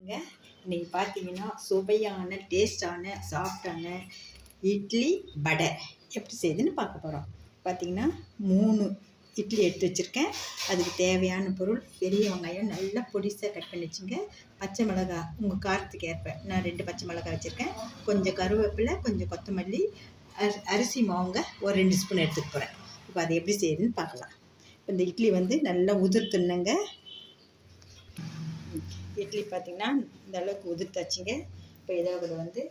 இன்னைக்கு பார்த்தீங்கன்னா சுவையான டேஸ்டான சாஃப்டான இட்லி வடை. எப்படி செய்யுதுன்னு பார்க்க போகிறோம் பார்த்தீங்கன்னா மூணு இட்லி எடுத்து வச்சுருக்கேன். அதுக்கு தேவையான பொருள் பெரிய வெங்காயம் நல்லா பொடிசாக கட் பண்ணி வச்சுங்க. பச்சை மிளகா உங்கள் காரத்துக்கு ஏற்ப. நான் ரெண்டு பச்சை மிளகா வச்சுருக்கேன். கொஞ்சம் கருவேப்பிலை கொஞ்சம் கொத்தமல்லி அரி அரிசி மாவுங்க ஒரு ரெண்டு ஸ்பூன் எடுத்துக்க போகிறேன் இப்போ அதை எப்படி செய்யுதுன்னு பார்க்கலாம். இப்போ இந்த இட்லி வந்து நல்லா உதிர்த்துனுங்க இட்லி பார்த்திங்கன்னா இந்த அளவுக்கு உதிர்த்தாச்சுங்க. இப்போ இதாவது வந்து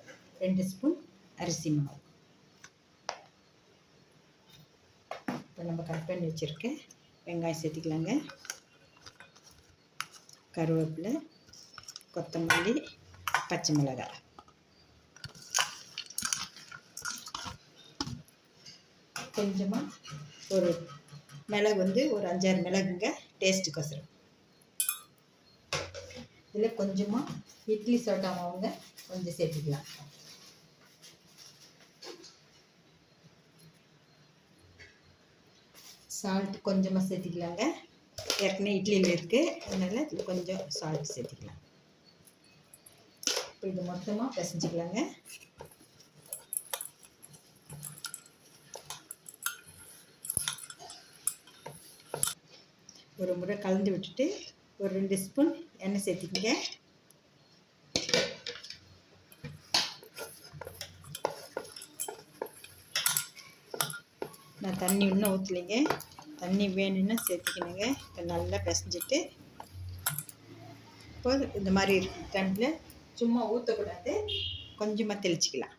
ரெண்டு ஸ்பூன் அரிசி மாவு. இப்போ நம்ம கட் பண்ணி வச்சுருக்க வெங்காயம் சேர்த்திக்கலாங்க. கருவேப்பிலை கொத்தமல்லி பச்சை மிளகாய். கொஞ்சமாக ஒரு மிளகு வந்து ஒரு அஞ்சாறு மிளகுங்க. டேஸ்ட்டுக்கொசரம். இதில் கொஞ்சமாக இட்லி சோட்டா மாவுங்க கொஞ்சம் சேர்த்துக்கலாம். சால்ட் கொஞ்சமாக சேர்த்திக்கலாங்க. ஏற்கனவே இட்லியில் இருக்குது அதனால் இதில் கொஞ்சம் சால்ட் சேர்த்திக்கலாம். இப்போ இது மொத்தமாக பிசைஞ்சிக்கலாங்க. ஒரு முறை கலந்து விட்டுட்டு ஒரு ரெண்டு ஸ்பூன் எண்ணெய் சேர்த்திக்கங்க. நான் தண்ணி இன்னும் ஊற்றலைங்க தண்ணி வேணும்னா சேர்த்துக்கணுங்க. இப்போ நல்லா பிசைஞ்சிட்டு இப்போ இந்த மாதிரி டைமில் சும்மா ஊற்றக்கூடாது கொஞ்சமாக தெளிச்சிக்கலாம்.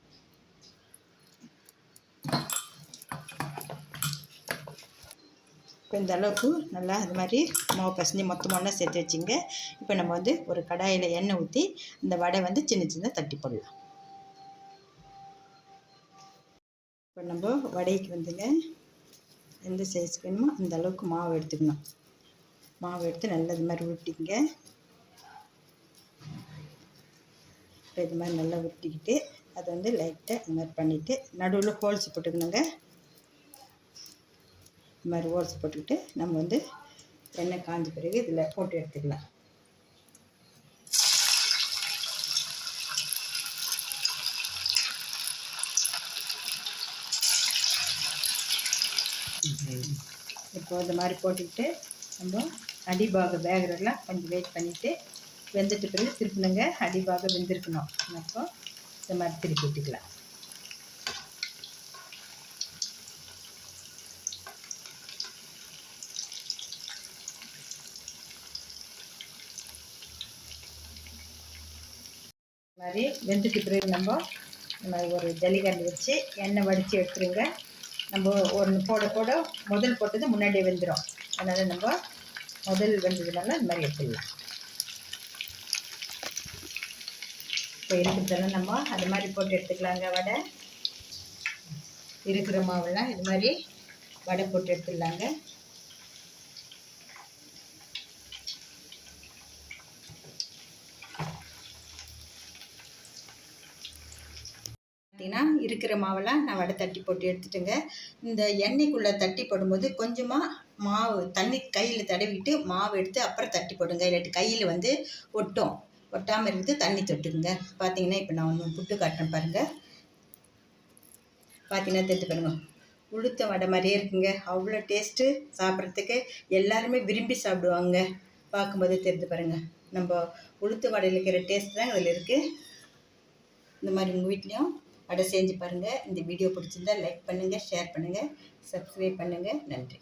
இப்போ இந்த அளவுக்கு நல்லா அது மாதிரி மாவு பசஞ்சு மொத்தமாக ஒன்றா சேர்த்து வச்சுங்க. இப்போ நம்ம வந்து ஒரு கடாயில் எண்ணெய் ஊற்றி இந்த வடை வந்து சின்ன சின்ன தட்டி போடலாம். இப்போ நம்ம வடைக்கு வந்துங்க. எந்த சைஸ் வேணுமோ அந்த அளவுக்கு மாவு எடுத்துக்கணும். மாவு எடுத்து நல்லா இது மாதிரி உருட்டிங்க இப்போ இது மாதிரி நல்லா உருட்டிக்கிட்டு அதை வந்து லைட்டாக இது மாதிரி பண்ணிவிட்டு நடுவில் ஹோல்ஸ் போட்டுக்கணுங்க. இது மாதிரி ஓரத்து போட்டுக்கிட்டு நம்ம வந்து எண்ணெய் காஞ்ச பிறகு இதில் போட்டு எடுத்துக்கலாம். இப்போ இந்த மாதிரி போட்டுக்கிட்டு நம்ம அடிபாகம் வேகிறதெல்லாம் கொஞ்சம் வெயிட் பண்ணிவிட்டு வெந்துட்டு பிறகு திருப்பினுங்க அடிபாக வெந்திருக்கணும். அப்போ இந்த மாதிரி திருப்பி விட்டுக்கலாம் மாதிரி வெந்துட்டு பிறகு நம்ம நம்ம ஒரு ஜல்லிக்கண்டு வச்சு எண்ணெய் வடித்து எடுத்துருங்க. நம்ம ஒன்று போட போட முதல் போட்டது முன்னாடியே வெந்துடும் அதனால் நம்ம முதல் வெந்ததுனால இந்த மாதிரி எடுத்துடலாம் இப்போ இருக்கிறதெல்லாம் நம்ம அது மாதிரி போட்டு எடுத்துக்கலாங்க வடை. இருக்கிற மாவெல்லாம் இது மாதிரி வடை போட்டு எடுத்துடலாங்க பார்த்தீங்கன்னா இருக்கிற மாவெல்லாம் நான் வடை தட்டி போட்டு எடுத்துட்டுங்க. இந்த எண்ணெய்க்குள்ளே தட்டி போடும்போது கொஞ்சமாக மாவு தண்ணி கையில் தடவிட்டு மாவு எடுத்து அப்புறம் தட்டி போடுங்க. இல்லாட்டி கையில் வந்து ஒட்டும். ஒட்டாமல் இருந்து தண்ணி தொட்டுக்குங்க. பார்த்தீங்கன்னா இப்போ நான் ஒன்று புட்டு காட்டுறேன் பாருங்கள் பார்த்தீங்கன்னா தட்டு பாருங்கள் உளுத்த வடை மாதிரியே இருக்குங்க. அவ்வளோ டேஸ்ட்டு சாப்பிட்றதுக்கு எல்லாருமே விரும்பி சாப்பிடுவாங்க. பார்க்கும்போதே தெரிஞ்சு பாருங்கள் நம்ம உளுத்த வடையில் இருக்கிற டேஸ்ட் தான் அதில் இருக்குது இந்த மாதிரி உங்கள் வீட்லேயும் வடை செஞ்சு பாருங்கள் இந்த வீடியோ பிடிச்சிருந்தா லைக் பண்ணுங்கள் ஷேர் பண்ணுங்கள் சப்ஸ்கிரைப் பண்ணுங்கள் நன்றி.